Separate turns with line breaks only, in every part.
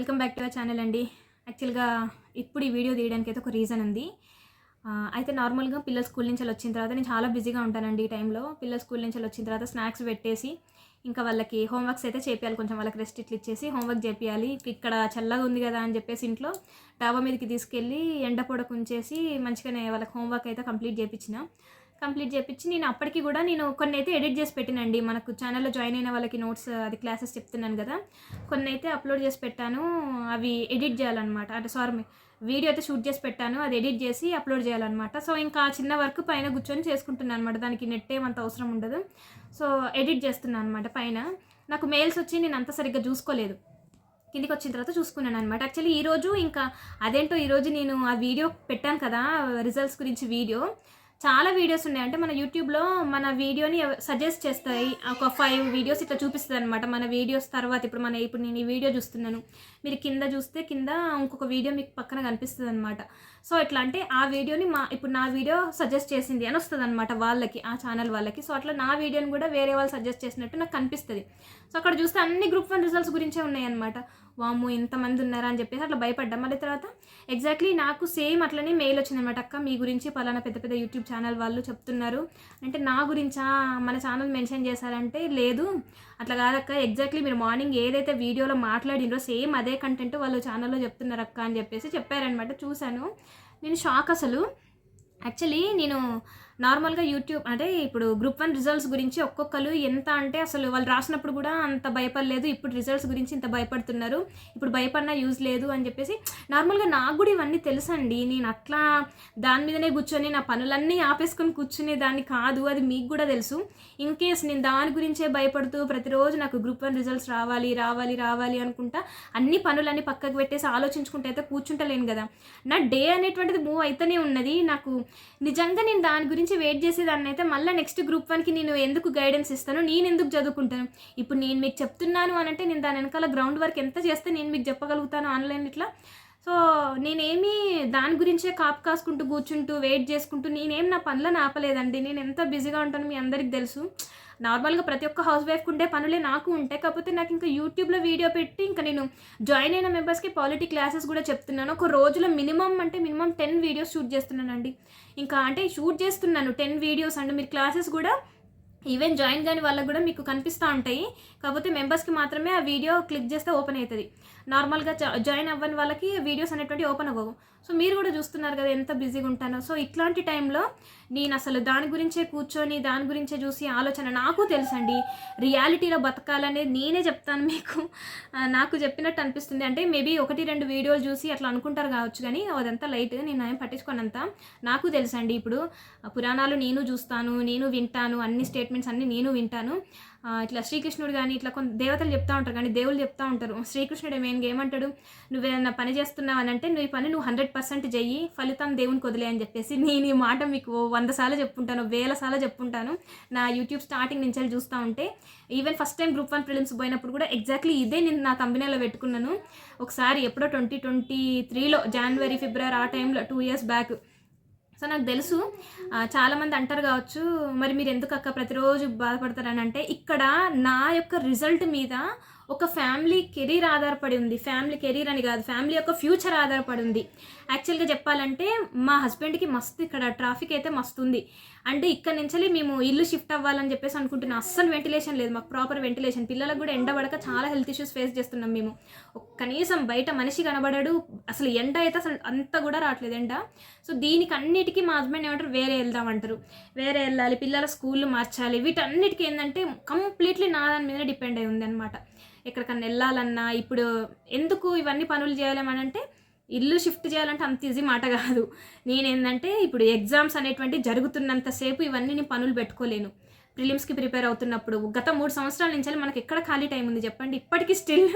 Welcome back to our channel అండి. యాక్చువల్గా ఇప్పుడు ఈ వీడియో తీయడానికి అయితే ఒక రీజన్ ఉంది. అయితే నార్మల్గా పిల్లల స్కూల్ నుంచి వచ్చిన తర్వాత నేను చాలా బిజీగా ఉంటానండి ఈ టైంలో. పిల్లల స్కూల్ నుంచి వచ్చిన తర్వాత స్నాక్స్ పెట్టేసి ఇంకా వాళ్ళకి హోంవర్క్స్ అయితే చేపియాలి. కొంచెం వాళ్ళకి రెస్ట్ ఇట్లా ఇచ్చేసి హోంవర్క్ చేపియాలి. ఇక్కడ చల్లగా ఉంది కదా అని చెప్పేసి ఇంట్లో డాబా మీదకి తీసుకెళ్ళి ఎండ పొడకు ఉంచేసి మంచిగానే వాళ్ళకి హోంవర్క్ అయితే కంప్లీట్ చేయించిన కంప్లీట్ చేయించి నేను అప్పటికి కూడా నేను కొన్ని అయితే ఎడిట్ చేసి పెట్టినండి. మనకు ఛానల్లో జాయిన్ అయిన వాళ్ళకి నోట్స్ అది క్లాసెస్ చెప్తున్నాను కదా. కొన్ని అయితే అప్లోడ్ చేసి పెట్టాను. అవి ఎడిట్ చేయాలన్నమాట. అంటే సారీ వీడియో అయితే షూట్ చేసి పెట్టాను. అది ఎడిట్ చేసి అప్లోడ్ చేయాలన్నమాట. సో ఇంకా చిన్న వర్క్ పైన కూర్చొని చేసుకుంటున్నాను అనమాట దానికి నెట్ ఏమంత అవసరం ఉండదు. సో ఎడిట్ చేస్తున్నాను అనమాట పైన. నాకు మెయిల్స్ వచ్చి నేను అంత సరిగ్గా చూసుకోలేదు. కిందికి వచ్చిన తర్వాత చూసుకున్నాను అనమాట యాక్చువల్లీ ఈరోజు ఇంకా అదేంటో ఈరోజు నేను ఆ వీడియో పెట్టాను కదా రిజల్ట్స్ గురించి వీడియో చాలా వీడియోస్ ఉన్నాయి. అంటే మన యూట్యూబ్లో మన వీడియోని సజెస్ట్ చేస్తాయి. ఒక ఫైవ్ వీడియోస్ ఇట్లా చూపిస్తుంది అనమాట మన వీడియోస్ తర్వాత ఇప్పుడు మన ఇప్పుడు నేను ఈ వీడియో చూస్తున్నాను. మీరు కింద చూస్తే కింద ఇంకొక వీడియో మీకు పక్కన కనిపిస్తుంది అనమాట సో ఎట్లా అంటే ఆ వీడియోని మా ఇప్పుడు నా వీడియో సజెస్ట్ చేసింది అని వస్తుంది అనమాట వాళ్ళకి ఆ ఛానల్ వాళ్ళకి. సో అట్లా నా వీడియోని కూడా వేరే వాళ్ళు సజెస్ట్ చేసినట్టు నాకు కనిపిస్తుంది. సో అక్కడ చూస్తే అన్ని గ్రూప్ వన్ రిజల్ట్స్ గురించే ఉన్నాయన్నమాట. వాము ఇంతమంది ఉన్నారా అని చెప్పేసి అట్లా భయపడ్డా. మళ్ళీ తర్వాత ఎగ్జాక్ట్లీ నాకు సేమ్ అట్లనే మెయిల్ వచ్చిందనమాట అక్క మీ గురించి పలానా పెద్ద పెద్ద యూట్యూబ్ ఛానల్ వాళ్ళు చెప్తున్నారు. అంటే నా గురించా? మన ఛానల్ మెన్షన్ చేశారంటే లేదు. అట్లా కాదక్క ఎగ్జాక్ట్లీ మీరు మార్నింగ్ ఏదైతే వీడియోలో మాట్లాడినరో సేమ్ అదే కంటెంట్ వాళ్ళు ఛానల్లో చెప్తున్నారు అక్క అని చెప్పేసి చెప్పారనమాట చూశాను. నేను షాక్ అసలు. యాక్చువల్లీ నేను నార్మల్గా యూట్యూబ్ అంటే ఇప్పుడు గ్రూప్ వన్ రిజల్ట్స్ గురించి ఒక్కొక్కరు ఎంత అంటే అసలు వాళ్ళు రాసినప్పుడు కూడా అంత భయపడలేదు ఇప్పుడు రిజల్ట్స్ గురించి ఇంత భయపడుతున్నారు ఇప్పుడు భయపడినా యూజ్ లేదు అని చెప్పేసి నార్మల్గా నాకు కూడా ఇవన్నీ తెలుసండి. నేను అట్లా దాని మీదనే కూర్చొని నా పనులన్నీ ఆపేసుకొని కూర్చునే దాన్ని కాదు అది మీకు కూడా తెలుసు. ఇన్ కేస్ నేను దాని గురించే భయపడుతూ ప్రతిరోజు నాకు గ్రూప్ వన్ రిజల్ట్స్ రావాలి రావాలి రావాలి అనుకుంటా అన్ని పనులన్నీ పక్కకు పెట్టేసి ఆలోచించుకుంటే అయితే కూర్చుంటలేను కదా. నా డే అనేటువంటిది మూవ్ అయితేనే ఉన్నది. నాకు నిజంగా నేను దాని గురించి వెయిట్ చేసేదాన్ని అయితే మళ్ళీ నెక్స్ట్ గ్రూప్ వన్కి నేను ఎందుకు గైడెన్స్ ఇస్తాను నేను ఎందుకు చదువుకుంటాను? ఇప్పుడు నేను మీకు చెప్తున్నాను అని అంటే నేను దాని వెనకాల గ్రౌండ్ వర్క్ ఎంత చేస్తే నేను మీకు చెప్పగలుగుతాను ఆన్లైన్ ఇట్లా? సో నేనేమి దాని గురించే కాపు కాసుకుంటూ కూర్చుంటూ వెయిట్ చేసుకుంటూ నేనేం నా పనులను ఆపలేదండి. నేను ఎంత బిజీగా ఉంటానో మీ అందరికి తెలుసు. నార్మల్గా ప్రతి ఒక్క హౌస్ వైఫ్ ఉండే పనులే నాకు ఉంటాయి. కాకపోతే నాకు ఇంకా యూట్యూబ్లో వీడియో పెట్టి ఇంకా నేను జాయిన్ అయిన మెంబర్స్కి పాలిటీ క్లాసెస్ కూడా చెప్తున్నాను. ఒక రోజులో మినిమం అంటే మినిమం టెన్ వీడియోస్ షూట్ చేస్తున్నానండి. ఇంకా అంటే షూట్ చేస్తున్నాను. Ten videos and. మీరు క్లాసెస్ కూడా ఈవెన్ జాయిన్ కాని వాళ్ళకి కూడా మీకు కనిపిస్తూ ఉంటాయి. కాకపోతే మెంబర్స్కి మాత్రమే ఆ వీడియో క్లిక్ చేస్తే ఓపెన్ అవుతుంది. నార్మల్గా జాయిన్ అవ్వని వాళ్ళకి వీడియోస్ అనేటువంటి ఓపెన్ అవ్వవు. సో మీరు కూడా చూస్తున్నారు కదా ఎంత బిజీగా ఉంటానో. సో ఇట్లాంటి టైంలో నేను అసలు దాని గురించే కూర్చొని దాని గురించే చూసి ఆలోచన నాకు తెలుసండి. రియాలిటీలో బతకాలనేది నేనే చెప్తాను మీకు. నాకు చెప్పినట్టు అనిపిస్తుంది. అంటే మేబీ ఒకటి రెండు వీడియోలు చూసి అట్లా అనుకుంటారు కావచ్చు కానీ అదంతా లైట్ నేను ఏం పట్టించుకోనంత. నాకు తెలుసండి ఇప్పుడు పురాణాలు నేను చూస్తాను నేను వింటాను అన్ని స్టేట్ స్టేట్మెంట్స్ అన్ని నేను వింటాను. ఇట్లా శ్రీకృష్ణుడు కానీ ఇట్లా కొంత దేవతలు చెప్తా ఉంటారు కానీ దేవుళ్ళు చెప్తా ఉంటారు. శ్రీకృష్ణుడు మెయిన్గా ఏమంటాడు? నువ్వు ఏదైనా పని చేస్తున్నావు అని అంటే నువ్వు ఈ పని నువ్వు హండ్రెడ్ పర్సెంట్ చెయ్యి ఫలితం దేవునికి వదిలే అని చెప్పేసి నేను ఈ మాట మీకు వంద సార్లు చెప్పుంటాను వేల సార్లు చెప్పుంటాను. నా యూట్యూబ్ స్టార్టింగ్ నుంచి వెళ్ళి చూస్తూ ఉంటే even first time group one films పోయినప్పుడు కూడా ఎగ్జాక్ట్లీ ఇదే నేను నా కంపెనీలో పెట్టుకున్నాను. ఒకసారి ఎప్పుడో ట్వంటీ ట్వంటీ త్రీలో జనవరి ఫిబ్రవరి ఆ టైంలో టూ ఇయర్స్ బ్యాక్ సో నాకు తెలుసు. చాలామంది అంటారు కావచ్చు మరి మీరు ఎందుకు అక్క ప్రతిరోజు బాధపడతారని? అంటే ఇక్కడ నా యొక్క రిజల్ట్ మీద ఒక ఫ్యామిలీ కెరీర్ ఆధారపడి ఉంది. ఫ్యామిలీ కెరీర్ అని కాదు ఫ్యామిలీ యొక్క ఫ్యూచర్ ఆధారపడి ఉంది. యాక్చువల్గా చెప్పాలంటే మా హస్బెండ్కి మస్తు ఇక్కడ ట్రాఫిక్ అయితే మస్తు ఉంది అంటే ఇక్కడ నుంచి మేము ఇల్లు షిఫ్ట్ అవ్వాలని చెప్పేసి అనుకుంటున్నాం. అస్సలు వెంటిలేషన్ లేదు. మాకు ప్రాపర్ వెంటిలేషన్ పిల్లలకు కూడా ఎండబడక చాలా హెల్త్ ఇష్యూస్ ఫేస్ చేస్తున్నాం మేము. కనీసం బయట మనిషి కనబడడు. అసలు ఎండ అయితే అసలు అంత కూడా రావట్లేదు ఎండ. సో దీనికి అన్నిటికీ మా హస్బెండ్ ఏమంటారు? వేరే వెళ్దాం అంటారు. వేరే వెళ్ళాలి. పిల్లల స్కూళ్ళు మార్చాలి. వీటన్నిటికీ ఏంటంటే కంప్లీట్లీ నా దాని మీద డిపెండ్ అయి ఉంది అనమాట ఎక్కడికన్నా వెళ్ళాలన్నా ఇప్పుడు ఎందుకు ఇవన్నీ పనులు చేయాలని ఇల్లు షిఫ్ట్ చేయాలంటే అంత ఈజీ మాట కాదు. నేనేందంటే ఇప్పుడు ఎగ్జామ్స్ అనేటువంటి జరుగుతున్నంతసేపు ఇవన్నీ నేను పనులు పెట్టుకోలేను. ప్రిలిమ్స్కి ప్రిపేర్ అవుతున్నప్పుడు గత మూడు సంవత్సరాల నుంచి మనకి ఎక్కడ ఖాళీ టైం ఉంది చెప్పండి? ఇప్పటికీ స్టిల్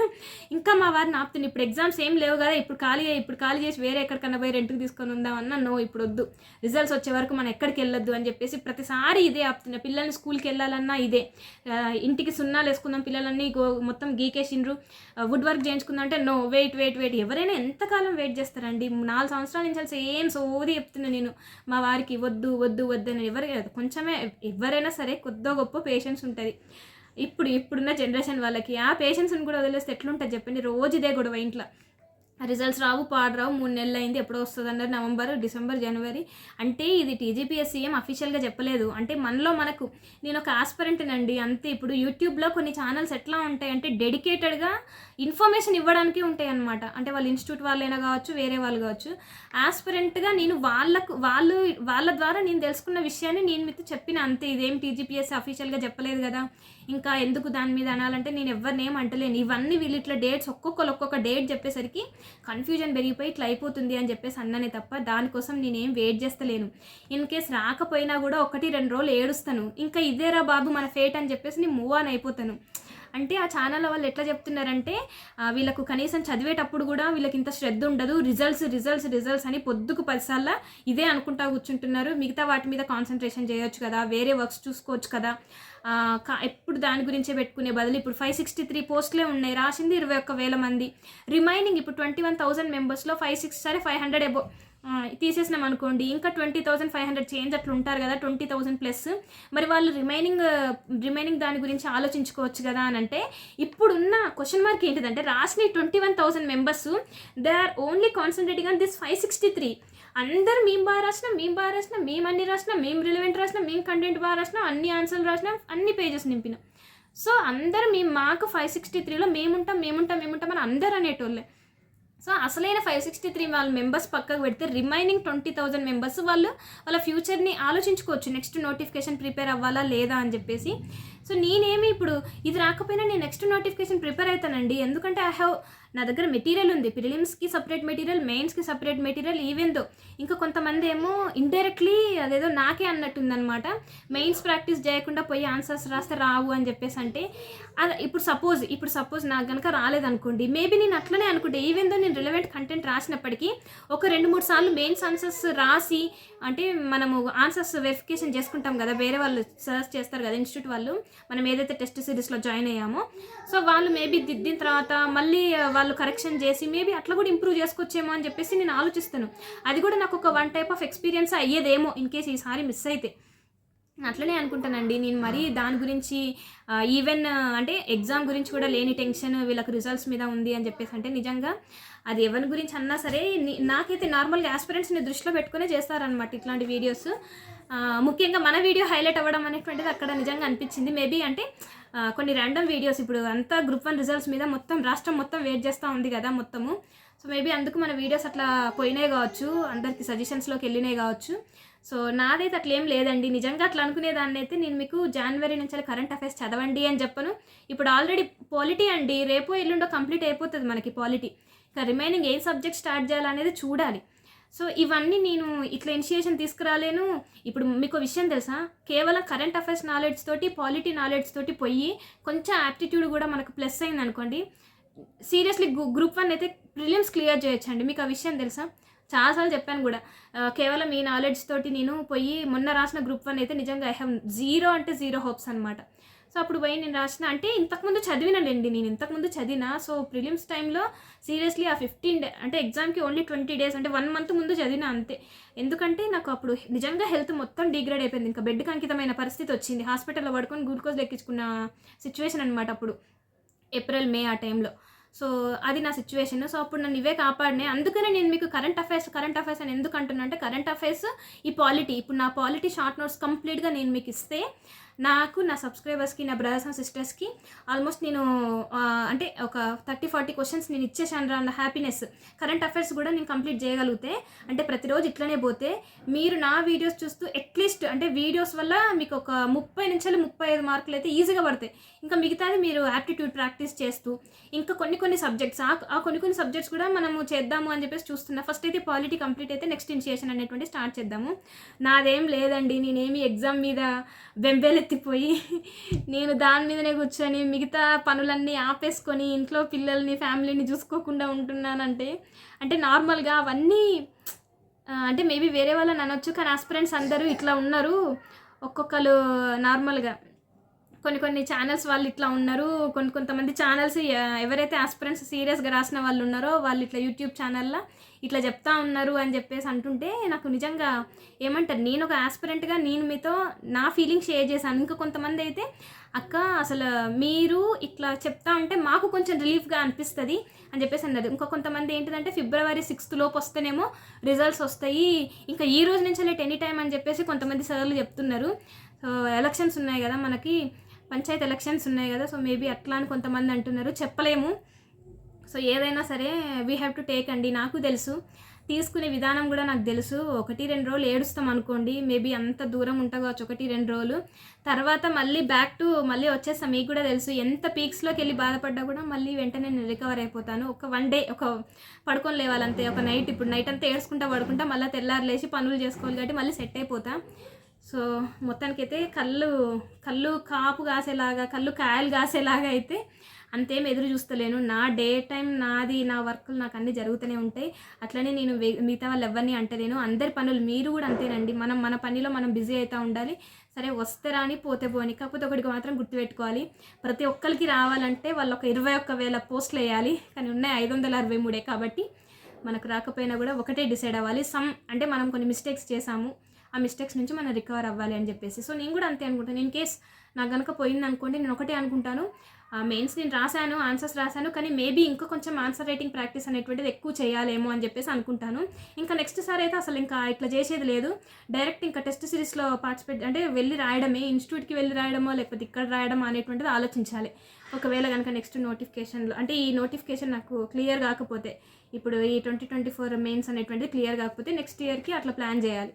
ఇంకా మా వారిని ఆపుతుంది. ఇప్పుడు ఎగ్జామ్స్ ఏం లేవు కదా ఇప్పుడు ఖాళీ ఇప్పుడు ఖాళీ చేసి వేరే ఎక్కడికన్నా పోయి రెంట్కి తీసుకొని ఉందామన్నా నో ఇప్పుడు వద్దు. రిజల్ట్స్ వచ్చే వరకు మనం ఎక్కడికి వెళ్ళొద్దు అని చెప్పేసి ప్రతిసారి ఇదే ఆపుతున్నా. పిల్లల్ని స్కూల్కి వెళ్ళాలన్నా ఇదే. ఇంటికి సున్నాలు వేసుకుందాం పిల్లలన్నీ గో- మొత్తం గీకేసిండ్రు. వుడ్ వర్క్ చేయించుకుందాం అంటే నో వెయిట్ వెయిట్ వెయిట్ ఎవరైనా ఎంతకాలం వెయిట్ చేస్తారండి? నాలుగు సంవత్సరాల నుంచి సేమ్ సోది చెప్తున్నా నేను. మా వారికి వద్దు వద్దు వద్దు అని ఎవరు కొంచెమే ఎవరైనా సరే కొద్దో గొప్ప పేషెన్స్ ఉంటుంది. ఇప్పుడు ఇప్పుడున్న జనరేషన్ వాళ్ళకి ఆ పేషెన్స్ని కూడా వదిలేస్తే ఎట్లుంటుంది చెప్పండి? రోజు ఇదే గొడవ ఇంట్లో. రిజల్ట్స్ రావు పాడు రావు మూడు నెలలు అయింది ఎప్పుడు వస్తుంది అన్నారు నవంబర్ డిసెంబర్ జనవరి. అంటే ఇది టీజీపీఎస్సీ ఏం అఫీషియల్గా చెప్పలేదు. అంటే మనలో మనకు నేను ఒక ఆస్పరెంట్నండి అంతే. ఇప్పుడు యూట్యూబ్లో కొన్ని ఛానల్స్ ఎట్లా ఉంటాయి అంటే డెడికేటెడ్గా ఇన్ఫర్మేషన్ ఇవ్వడానికి ఉంటాయి అనమాట అంటే వాళ్ళ ఇన్స్టిట్యూట్ వాళ్ళైనా కావచ్చు వేరే వాళ్ళు కావచ్చు. ఆస్పరెంట్గా నేను వాళ్ళకు వాళ్ళు వాళ్ళ ద్వారా నేను తెలుసుకున్న విషయాన్ని నేను మీతో చెప్పిన అంతే. ఇదేం టీజీపీఎస్సీ అఫీషియల్గా చెప్పలేదు కదా. ఇంకా ఎందుకు దాని మీద అనాలంటే నేను ఎవరినేం అంటలేను. ఇవన్నీ వీళ్ళు ఇట్లా డేట్స్ ఒక్కొక్కరు ఒక్కొక్క డేట్ చెప్పేసరికి కన్ఫ్యూజన్ పెరిగిపోయి ఇట్లా అయిపోతుంది అని చెప్పేసి అన్ననే తప్ప దానికోసం నేనేం వెయిట్ చేస్తలేను. ఇన్ కేస్ రాకపోయినా కూడా ఒకటి రెండు రోజులు ఏడుస్తాను. ఇంకా ఇదేరా బాబు మన ఫేట్ అని చెప్పేసి నేను మూవ్ ఆన్ అయిపోతాను. అంటే ఆ ఛానల్ వాళ్ళు ఎట్లా చెప్తున్నారంటే వీళ్ళకు కనీసం చదివేటప్పుడు కూడా వీళ్ళకి ఇంత శ్రద్ధ ఉండదు. రిజల్ట్స్ రిజల్ట్స్ రిజల్ట్స్ అని పొద్దుకు పదిసార్లు ఇదే అనుకుంటా కూర్చుంటున్నారు. మిగతా వాటి మీద కాన్సన్ట్రేషన్ చేయొచ్చు కదా వేరే వర్క్స్ చూసుకోవచ్చు కదా. ఎప్పుడు దాని గురించే పెట్టుకునే బదులు ఇప్పుడు ఫైవ్ సిక్స్టీ త్రీ పోస్టులే ఉన్నాయి. రాసింది ఇరవై ఒక్క వేల మంది. రిమైనింగ్ ఇప్పుడు ట్వంటీ వన్ థౌసండ్ మెంబర్స్లో ఫైవ్ సిక్స్ సరే ఫైవ్ హండ్రెడ్ ఎబో తీసేసినాం అనుకోండి. ఇంకా twenty thousand five hundred change అట్లా ఉంటారు కదా ట్వంటీ థౌసండ్ ప్లస్. మరి వాళ్ళు రిమైనింగ్ రిమైనింగ్ దాని గురించి ఆలోచించుకోవచ్చు కదా అని అంటే ఇప్పుడున్న క్వశ్చన్ మార్క్ ఏంటిదంటే రాసిన twenty one thousand members they are only concentrating on this five sixty three అందరు మేము బాగా రాసినాం మేము బాగా రాసినాం మేము అన్ని రాసినాం మేము రిలవెంట్ రాసినాం మేము కంటెంట్ బాగా రాసినాం అన్ని ఆన్సర్లు రాసినాం అన్ని పేజెస్ నింపినాం. సో అందరు మేము మాకు ఫైవ్ సిక్స్టీ త్రీలో మేముంటాం మేముంటాం మేముంటాం అని అందరు అనేటోళ్ళే. సో అసలైన ఫైవ్ సిక్స్టీ త్రీ వాళ్ళ మెంబర్స్ పక్కకు పెడితే రిమైనింగ్ ట్వంటీ థౌజండ్ మెంబర్స్ వాళ్ళు వాళ్ళ ఫ్యూచర్ని ఆలోచించుకోవచ్చు. నెక్స్ట్ నోటిఫికేషన్ ప్రిపేర్ అవ్వాలా లేదా అని చెప్పేసి. సో నేనేమి ఇప్పుడు ఇది రాకపోయినా నేను నెక్స్ట్ నోటిఫికేషన్ ప్రిపేర్ అవుతానండి. ఎందుకంటే ఐ హ్యావ్ నా దగ్గర మెటీరియల్ ఉంది. ప్రిలిమ్స్కి సపరేట్ మెటీరియల్ మెయిన్స్కి సపరేట్ మెటీరియల్ ఈవెన్ దో ఇంకా కొంతమంది ఏమో ఇండైరెక్ట్లీ అదేదో నాకే అన్నట్టుందనమాట మెయిన్స్ ప్రాక్టీస్ చేయకుండా పోయి ఆన్సర్స్ రాస్తే రావు అని చెప్పేసి అంటే ఇప్పుడు సపోజ్ ఇప్పుడు సపోజ్ నాకు కనుక రాలేదనుకోండి మేబీ నేను అట్లనే అనుకుంటే. ఈవెన్ దో నేను రిలవెంట్ కంటెంట్ రాసినప్పటికీ ఒక రెండు మూడు సార్లు మెయిన్స్ ఆన్సర్స్ రాసి అంటే మనము ఆన్సర్స్ వెరిఫికేషన్ చేసుకుంటాం కదా వేరే వాళ్ళు సర్చ్ చేస్తారు కదా ఇన్స్టిట్యూట్ వాళ్ళు మనం ఏదైతే టెస్ట్ సిరీస్లో జాయిన్ అయ్యామో. సో వాళ్ళు మేబీ దిద్దిన తర్వాత మళ్ళీ వాళ్ళు కరెక్షన్ చేసి మేబీ అట్లా కూడా ఇంప్రూవ్ చేసుకోవచ్చేమో అని చెప్పేసి నేను ఆలోచిస్తాను. అది కూడా నాకు ఒక వన్ టైప్ ఆఫ్ ఎక్స్పీరియన్స్ అయ్యేదేమో ఇన్ కేస్ ఈసారి మిస్ అయితే. అట్లనే అనుకుంటానండి. నేను మరీ దాని గురించి ఈవెన్ అంటే ఎగ్జామ్ గురించి కూడా లేని టెన్షన్ వీళ్ళకి రిజల్ట్స్ మీద ఉంది అని చెప్పేసి అంటే నిజంగా అది ఎవరి గురించి అన్నా సరే నాకైతే నార్మల్గా ఆస్పిరెంట్స్ని దృష్టిలో పెట్టుకునే చేస్తారనమాట ఇట్లాంటి వీడియోస్. ముఖ్యంగా మన వీడియో హైలైట్ అవ్వడం అనేటువంటిది అక్కడ నిజంగా అనిపించింది. మేబీ అంటే కొన్ని ర్యాండమ్ వీడియోస్ ఇప్పుడు అంతా గ్రూప్ వన్ రిజల్ట్స్ మీద మొత్తం రాష్ట్రం మొత్తం వెయిట్ చేస్తూ ఉంది కదా మొత్తము. సో మేబీ అందుకు మన వీడియోస్ అట్లా పోయినాయి కావచ్చు అందరికి సజెషన్స్లోకి వెళ్ళినాయి కావచ్చు. సో నాదైతే అట్లా ఏం లేదండి. నిజంగా అట్లా అనుకునేదాన్ని అయితే నేను మీకు జనవరి నుంచి కరెంట్ అఫైర్స్ చదవండి అని చెప్పను. ఇప్పుడు ఆల్రెడీ పాలిటీ అండి. రేపో ఎల్లుండో కంప్లీట్ అయిపోతుంది మనకి పాలిటీ ఇంకా రిమైనింగ్ ఏ సబ్జెక్ట్ స్టార్ట్ చేయాలనేది చూడాలి. సో ఇవన్నీ నేను ఇట్లా ఇనిషియేషన్ తీసుకురాలేను. ఇప్పుడు మీకు విషయం తెలుసా? కేవలం కరెంట్ అఫైర్స్ నాలెడ్జ్ తోటి పాలిటీ నాలెడ్జ్ తోటి పోయి కొంచెం యాప్టిట్యూడ్ కూడా మనకు ప్లస్ అయింది అనుకోండి. సీరియస్లీ గ్రూప్ వన్ అయితే ప్రిలిమ్స్ క్లియర్ చేయొచ్చండి. మీకు ఆ విషయం తెలుసా? చాలాసార్లు చెప్పాను కూడా. కేవలం ఈ నాలెడ్జ్ తోటి నేను పోయి మొన్న రాసిన గ్రూప్ వన్ అయితే నిజంగా ఐ హ్యావ్ జీరో అంటే జీరో హోప్స్ అనమాట సో అప్పుడు పోయి నేను రాసిన అంటే ఇంతకుముందు చదివినానండి నేను ఇంతకుముందు చదివిన. సో ప్రిలిమ్స్ టైంలో సీరియస్లీ ఆ ఫిఫ్టీన్ డే అంటే ఎగ్జామ్కి ఓన్లీ ట్వంటీ డేస్ అంటే వన్ మంత్ ముందు చదివిన అంతే. ఎందుకంటే నాకు అప్పుడు నిజంగా హెల్త్ మొత్తం డిగ్రేడ్ అయిపోయింది. ఇంకా బెడ్కి అంకితమైన పరిస్థితి వచ్చింది. హాస్పిటల్లో పడుకొని గ్లూకోజ్ లెక్కించుకున్న సిచ్యువేషన్ అనమాట అప్పుడు ఏప్రిల్ మే ఆ టైంలో. సో అది నా సిచ్యువేషన్. సో అప్పుడు నన్ను ఇవే కాపాడినాయి. అందుకనే నేను మీకు కరెంట్ అఫైర్స్ కరెంట్ అఫైర్స్ అని ఎందుకు అంటున్నా అంటే కరెంట్ అఫైర్స్ ఈ పాలిటీ. ఇప్పుడు నా పాలిటీ షార్ట్ నోట్స్ కంప్లీట్గా నేను మీకు ఇస్తే నాకు నా సబ్స్క్రైబర్స్కి నా బ్రదర్స్ అండ్ సిస్టర్స్కి ఆల్మోస్ట్ నేను అంటే ఒక థర్టీ ఫార్టీ క్వశ్చన్స్ నేను ఇచ్చేసాను రా హ్యాపీనెస్ కరెంట్ అఫైర్స్ కూడా నేను కంప్లీట్ చేయగలిగితే అంటే ప్రతిరోజు ఇట్లనే పోతే మీరు నా వీడియోస్ చూస్తూ అట్లీస్ట్ అంటే వీడియోస్ వల్ల మీకు ఒక ముప్పై నుంచి ముప్పై ఐదు మార్కులు అయితే ఈజీగా పడతాయి. ఇంకా మిగతాది మీరు యాప్టిట్యూడ్ ప్రాక్టీస్ చేస్తూ ఇంకా కొన్ని కొన్ని సబ్జెక్ట్స్ ఆ కొన్ని కొన్ని సబ్జెక్ట్స్ కూడా మనము చేద్దాము అని చెప్పేసి చూస్తున్నా. ఫస్ట్ అయితే పాలిటీ కంప్లీట్ అయితే నెక్స్ట్ ఇనిషియేషన్ అనేటువంటి స్టార్ట్ చేద్దాము. నాదేం లేదండి నేనేమి ఎగ్జామ్ మీద ఎత్తిపోయి నేను దాని మీదనే కూర్చొని మిగతా పనులన్నీ ఆపేసుకొని ఇంట్లో పిల్లల్ని ఫ్యామిలీని చూసుకోకుండా ఉంటున్నానంటే అంటే నార్మల్గా అవన్నీ అంటే మేబీ వేరే వాళ్ళని అనొచ్చు కానీ ఆస్పిరెంట్స్ అందరూ ఇట్లా ఉన్నారు. ఒక్కొక్కరు నార్మల్గా. కొన్ని కొన్ని ఛానల్స్ వాళ్ళు ఇట్లా ఉన్నారు. కొన్ని కొంతమంది ఛానల్స్ ఎవరైతే ఆస్పిరెంట్స్ సీరియస్గా రాసిన వాళ్ళు ఉన్నారో వాళ్ళు ఇట్లా యూట్యూబ్ ఛానల్లో ఇట్లా చెప్తా ఉన్నారు అని చెప్పేసి అంటుంటే నాకు నిజంగా ఏమంటారు నేను ఒక ఆస్పిరెంట్గా నేను మీతో నా ఫీలింగ్ షేర్ చేశాను. ఇంకా కొంతమంది అయితే అక్క అసలు మీరు ఇట్లా చెప్తా ఉంటే మాకు కొంచెం రిలీఫ్గా అనిపిస్తుంది అని చెప్పేసి అన్నారు. ఇంకా కొంతమంది ఏంటిదంటే ఫిబ్రవరి సిక్స్త్ లోపు వస్తేనేమో రిజల్ట్స్ వస్తాయి. ఇంకా ఈ రోజు నుంచి లేట్ ఎనీ టైం అని చెప్పేసి కొంతమంది సార్లు చెప్తున్నారు. సో ఎలక్షన్స్ ఉన్నాయి కదా మనకి. పంచాయత్ ఎలక్షన్స్ ఉన్నాయి కదా సో మేబీ అట్లా అని కొంతమంది అంటున్నారు. చెప్పలేము. సో ఏదైనా సరే వీ హ్యావ్ టు టేక్ అండి. నాకు తెలుసు. తీసుకునే విధానం కూడా నాకు తెలుసు. ఒకటి రెండు రోజులు ఏడుస్తాం అనుకోండి. మేబీ అంత దూరం ఉంటా ఒకటి రెండు రోజులు. తర్వాత మళ్ళీ బ్యాక్ టు మళ్ళీ వచ్చేస్తాం. మీకు కూడా తెలుసు. ఎంత పీక్స్లోకి వెళ్ళి బాధపడ్డా కూడా మళ్ళీ వెంటనే నేను రికవర్ అయిపోతాను. ఒక వన్ డే ఒక పడుకొని లేవాలంతే. ఒక నైట్ ఇప్పుడు నైట్ అంతా ఏడుచుకుంటా పడుకుంటా మళ్ళీ తెల్లారు లేచి పనులు చేసుకోవాలి కాబట్టి మళ్ళీ సెట్ అయిపోతా. సో మొత్తానికైతే కళ్ళు కళ్ళు కాపు కాసేలాగా కళ్ళు కాయలు కాసేలాగా అయితే అంతేం ఎదురు చూస్తలేను. నా డే టైం నాది నా వర్క్లు నాకు అన్నీ జరుగుతూనే ఉంటాయి. అట్లనే నేను మిగతా వాళ్ళు ఎవరిని అంటలేను. అందరి పనులు మీరు కూడా అంతేనండి. మనం మన పనిలో మనం బిజీ అవుతూ ఉండాలి. సరే వస్తే రాని పోతే పోని. కాకపోతే ఒకటికి మాత్రం గుర్తుపెట్టుకోవాలి. ప్రతి ఒక్కరికి రావాలంటే వాళ్ళు ఒక ఇరవై ఒక్క వేల పోస్టులు వేయాలి. కానీ ఉన్నాయి ఐదు వందల అరవై మూడే కాబట్టి మనకు రాకపోయినా కూడా ఒకటే డిసైడ్ అవ్వాలి. సమ్ అంటే మనం కొన్ని మిస్టేక్స్ చేసాము. ఆ మిస్టేక్స్ నుంచి మనం రికవర్ అవ్వాలి అని చెప్పేసి. సో నేను కూడా అంతే అనుకుంటాను. ఇన్ కేస్ నాకు కనుక పోయింది అనుకోండి నేను ఒకటే అనుకుంటాను. మెయిన్స్ నేను రాశాను ఆన్సర్స్ రాశాను కానీ మేబీ ఇంకా కొంచెం ఆన్సర్ రైటింగ్ ప్రాక్టీస్ అనేటువంటిది ఎక్కువ చేయాలేమో అని చెప్పేసి అనుకుంటాను. ఇంకా నెక్స్ట్ సార్ అయితే అసలు ఇంకా ఇట్లా చేసేది లేదు. డైరెక్ట్ ఇంకా టెస్ట్ సిరీస్లో పార్టిసిపేట్ అంటే వెళ్ళి రాయడమే ఇన్స్టిట్యూట్కి వెళ్ళి రాయడమో లేకపోతే ఇక్కడ రాయడమో అనేటువంటిది ఆలోచించాలి. ఒకవేళ కనుక నెక్స్ట్ నోటిఫికేషన్లో అంటే ఈ నోటిఫికేషన్ నాకు క్లియర్ కాకపోతే ఇప్పుడు ఈ ట్వంటీ ట్వంటీ ఫోర్ మెయిన్స్ అనేటువంటిది క్లియర్ కాకపోతే నెక్స్ట్ ఇయర్కి అట్లా ప్లాన్ చేయాలి.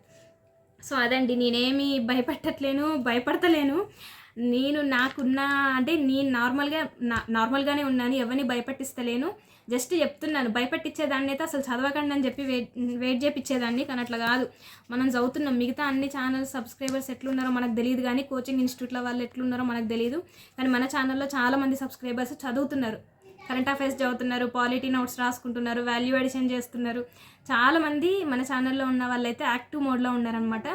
సో అదండి నేనేమి భయపెట్టట్లేను భయపడతలేను. నేను నాకున్న అంటే నేను నార్మల్గా నా నార్మల్గానే ఉన్నాను ఎవరిని భయపెట్టిస్తలేను. జస్ట్ చెప్తున్నాను భయపెట్టించేదాన్ని అయితే అసలు చదవకండి అని చెప్పి వెయిట్ వెయిట్ చేపించేదాన్ని కానీ అట్లా కాదు. మనం చదువుతున్నాం మిగతా అన్ని ఛానల్ సబ్స్క్రైబర్స్ ఎట్లున్నారో మనకు తెలియదు కానీ కోచింగ్ ఇన్స్టిట్యూట్ల వాళ్ళు ఎట్లున్నారో మనకు తెలియదు. కానీ మన ఛానల్లో చాలామంది సబ్స్క్రైబర్స్ చదువుతున్నారు. కరెంట్ అఫైర్స్ చదువుతున్నారు పాలిటీ నోట్స్ రాసుకుంటున్నారు వాల్యూ అడిషన్ చేస్తున్నారు. చాలామంది మన ఛానల్లో ఉన్న వాళ్ళైతే యాక్టివ్ మోడ్లో ఉన్నారనమాట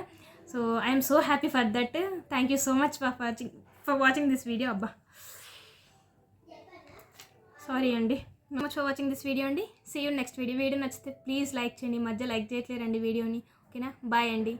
so I'm so happy for that. Thank you so much for watching for watching this video. అబ్బా. సారీ అండి. Much for watching this video అండి. See you next video video నచ్చితే ప్లీజ్ లైక్ చేయండి. మధ్య లైక్ చేయట్లేరండి వీడియోని. ఓకేనా? బాయ్ అండి.